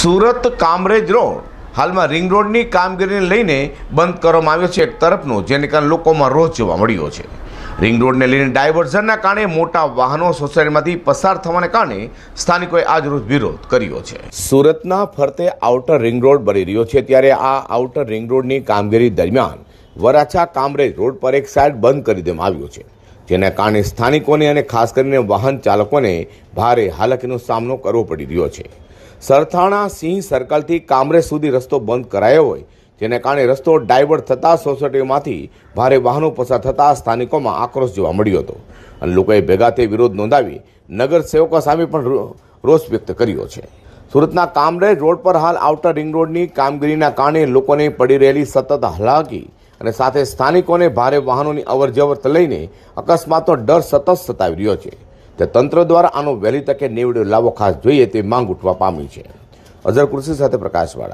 Surat Kamrej road. હાલમાં ring રોડની કામગીરીને લઈને બંધ કરવામાં આવ્યો છે એક તરફનો, જેને કારણે લોકોમાં રોષ જોવા મળ્યો છે. રિંગ રોડને લઈને ડાયવર્ઝનના કારણે મોટા વાહનો સોસાયટીમાંથી પસાર થવાને કારણે સ્થાનિકોએ આજરોજ વિરોધ કર્યો છે. સુરતના ફરતે આઉટર રિંગ રોડ બની રહ્યો છે, ત્યારે આ આઉટર રિંગ રોડની કામગીરી દરમિયાન વરાછા કામરેજ રોડ પર એક સાઈડ બંધ કરી દેવામાં આવ્યો છે. જેના કારણે સ્થાનિકોને અને ખાસ કરીને વાહન ચાલકોને ભારે હાલાકીનો સામનો કરવો પડી રહ્યો છે. સરથાણા સિંહ સર્કલથી કામરેજ સુધી રસ્તો બંધ કરાયો હોય, જેને કારણે રસ્તો ડાયવર્ટ થતા સોસાયટીમાંથી ભારે વાહનો પસાર થતાં સ્થાનિકોમાં આક્રોશ જોવા મળ્યો હતો. અને લોકોએ ભેગા થઈ વિરોધ નોંધાવી નગરસેવકો સામે પણ રોષ વ્યક્ત કર્યો છે. સુરતના કામરેજ રોડ પર હાલ આઉટર રિંગ રોડની કામગીરીના કારણે લોકોને પડી રહેલી સતત હાલાકી અને સાથે સ્થાનિકોને ભારે વાહનોની અવરજવર લઈને અકસ્માતનો ડર સતત સતાવી રહ્યો છે. તે તંત્ર દ્વારા આનો વહેલી તકે નેવડ્યો લાવો ખાસ જોઈએ તે માંગ ઉઠવા પામી છે. અઝર કૃષિ સાથે પ્રકાશવાળા.